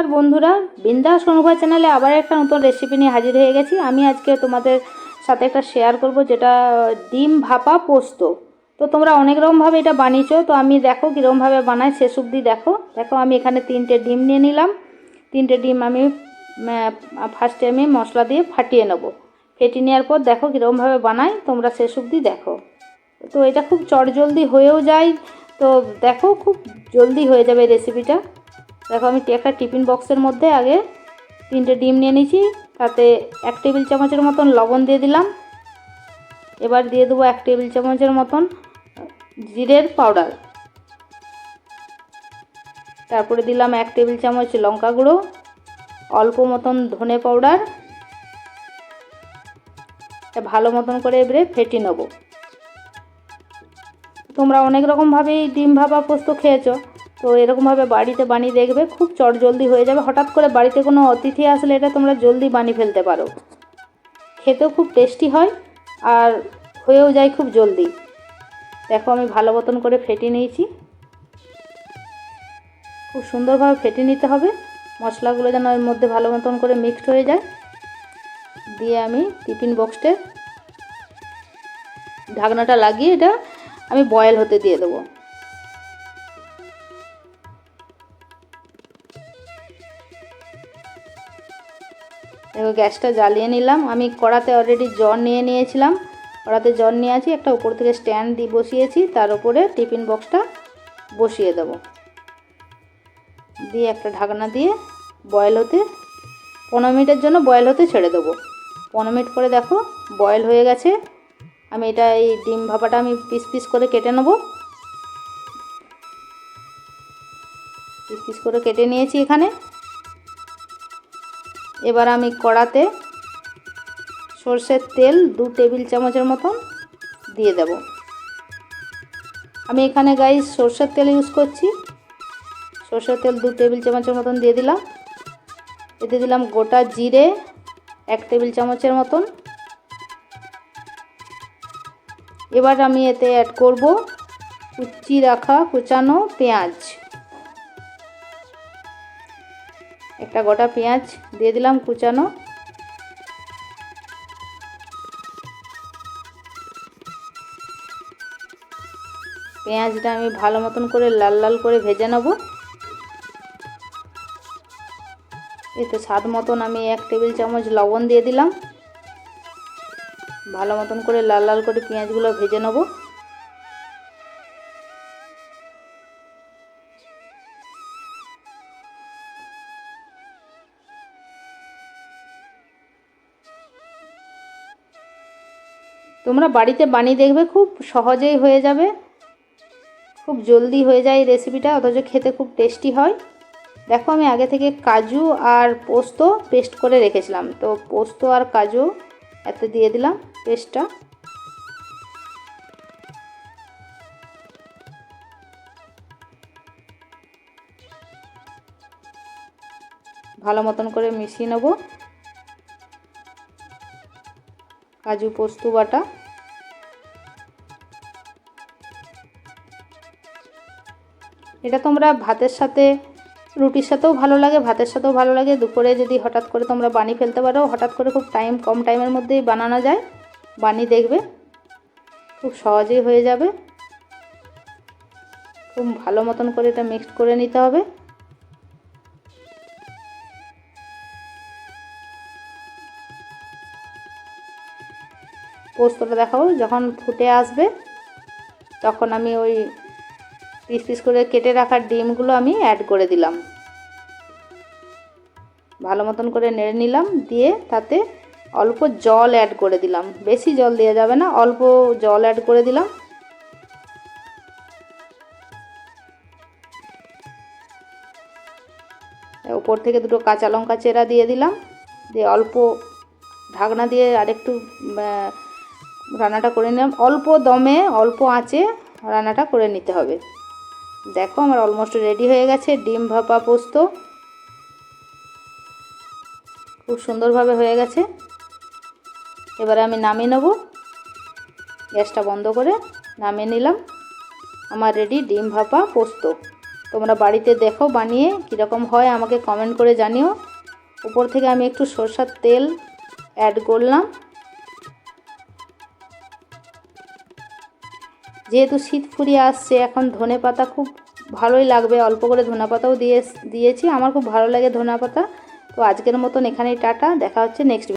নমস্কার বন্ধুরা, বিন্দাস অনুভব চ্যানেলে আবার একটা নতুন রেসিপি নিয়ে হাজির হয়ে গেছি। আমি আজকে তোমাদের সাথে একটা শেয়ার করব, যেটা ডিম ভাপা পোস্ত। তো তোমরা অনেক রকমভাবে এটা বানিয়েছো, তো আমি দেখো কীরকমভাবে বানাই, শেষ অবধি দেখো। দেখো, আমি এখানে তিনটে ডিম নিয়ে নিলাম। তিনটে ডিম আমি ফার্স্টে আমি মশলা দিয়ে ফাটিয়ে নেব। ফেটিয়ে নেওয়ার পর দেখো কীরকমভাবে বানাই, তোমরা শেষ অবধি দেখো। তো এটা খুব চটজলদি হয়েও যায়, তো দেখো খুব জলদি হয়ে যাবে রেসিপিটা দেখো, আমি একটা টিফিন বক্সের মধ্যে আগে তিনটে ডিম নিয়ে নিয়েছি, তাতে এক টেবিল চামচের মতন লবণ দিয়ে দিলাম। এবার দিয়ে দেবো এক টেবিল চামচের মতন জিরের পাউডার। তারপরে দিলাম এক টেবিল চামচ লঙ্কা গুঁড়ো, অল্প মতন ধনে পাউডার, ভালো মতন করে এবারে ফেটি নেব। তোমরা অনেক রকমভাবেই ডিম ভাপা পোস্ত খেয়েছো। তো এরকমভাবে বাড়িতে বানিয়ে দেখবে, খুব চট জলদি হয়ে যাবে। হঠাৎ করে বাড়িতে কোনো অতিথি আসলে এটা তোমরা জলদি বানিয়ে ফেলতে পারো। খেতেও খুব টেস্টি হয় আর হয়েও যায় খুব জলদি। দেখো আমি ভালো মতন করে ফেটে নিয়েছি। খুব সুন্দরভাবে ফেটে নিতে হবে। মশলাগুলো যেন এর মধ্যে ভালো মতন করে মিক্সড হয়ে যায়। দিয়ে আমি টিফিন বক্সটে ঢাকনাটা লাগিয়ে এটা আমি বয়েল হতে দিয়ে দেবো। গ্যাসটা জ্বালিয়ে নিলাম। আমি কড়াতে অলরেডি জল নিয়ে নিয়েছিলাম। কড়াতে জল নিয়ে আছি, একটা উপর থেকে স্ট্যান্ড দিয়ে বসিয়েছি, তার উপরে টিফিন বক্সটা বসিয়ে দেবো। দিয়ে একটা ঢাকনা দিয়ে বয়েল হতে, পনেরো মিনিটের জন্য বয়েল হতে ছেড়ে দেবো। পনেরো মিনিট পরে দেখো বয়েল হয়ে গেছে। আমি এটা এই ডিম ভাপাটা আমি পিস পিস করে কেটে নেব। পিস পিস করে কেটে নিয়েছি এখানে। এবার আমি কড়াতে সর্ষের তেল দু টেবিল চামচের মতন দিয়ে দেব। আমি এখানে গাই সর্ষের তেল ইউজ করছি। সর্ষের তেল দু টেবিল চামচের মতন দিয়ে দিলাম। এতে দিলাম গোটা জিরে এক টেবিল চামচের মতন। এবার আমি এতে অ্যাড করব কুচি রাখা কুচানো পেঁয়াজ। একটা গোটা পেঁয়াজ দিয়ে দিলাম কুচানো। পেঁয়াজটা আমি ভালো মতন করে লাল লাল করে ভেজে নেব। এতে স্বাদ মতন আমি এক টেবিল চামচ লবণ দিয়ে দিলাম। ভালো মতন করে লাল লাল করে পেঁয়াজগুলো ভেজে নেব। তোমরা বাড়িতে বানিয়ে দেখবে, খুব সহজেই হয়ে যাবে। খুব জলদি হয়ে যায় রেসিপিটা অথচ খেতে খুব টেস্টি হয়। দেখো, আমি আগে থেকে কাজু আর পোস্ত পেস্ট করে রেখেছিলাম। তো পোস্ত আর কাজু এতে দিয়ে দিলাম পেস্টটা ভালো মতন করে মিশিয়ে নেব। কাজু পোস্ত বাটা। এটা তোমরা ভাতের সাথে, রুটির সাথেও ভালো লাগে, ভাতের সাথেও ভালো লাগে। দুপুরে যদি হঠাৎ করে তোমরা বানিয়ে ফেলতে পারো, হঠাৎ করে খুব টাইম, কম টাইমের মধ্যেই বানানো যায়। বানিয়ে দেখবে, খুব সহজেই হয়ে যাবে। খুব ভালো মতন করে এটা মিক্সড করে নিতে হবে। পোস্তটা দেখাবো। যখন ফুটে আসবে, তখন আমি ওই পিস পিস করে কেটে রাখা ডিমগুলো আমি অ্যাড করে দিলাম। ভালো মতন করে নেড়ে নিলাম, দিয়ে তাতে অল্প জল অ্যাড করে দিলাম। বেশি জল দেওয়া যাবে না, অল্প জল অ্যাড করে দিলাম। ওপর থেকে দুটো কাঁচা লঙ্কা চেরা দিয়ে দিলাম। দিয়ে অল্প ঢাকনা দিয়ে আরেকটু রান্নাটা করে নিলাম। অল্প দমে, অল্প আঁচে রান্নাটা করে নিতে হবে। দেখো আমার অলমোস্ট রেডি হয়ে গেছে ডিম ভাপা পোস্ত। খুব সুন্দরভাবে হয়ে গেছে। এবারে আমি নামিয়ে নেব। গ্যাসটা বন্ধ করে নামিয়ে নিলাম। আমার রেডি ডিম ভাপা পোস্ত। তোমরা বাড়িতে দেখো বানিয়ে কীরকম হয়, আমাকে কমেন্ট করে জানিও। উপর থেকে আমি একটু সরষার তেল অ্যাড করলাম। যেহেতু শীত ফুরিয়ে আসছে, এখন ধনে পাতা খুব ভালোই লাগবে। অল্প করে ধনে পাতাও দিয়ে দিয়েছি। আমার খুব ভালো লাগে ধনে পাতা। তো আজকের মতন এখানেই টাটা। দেখা হচ্ছে নেক্সট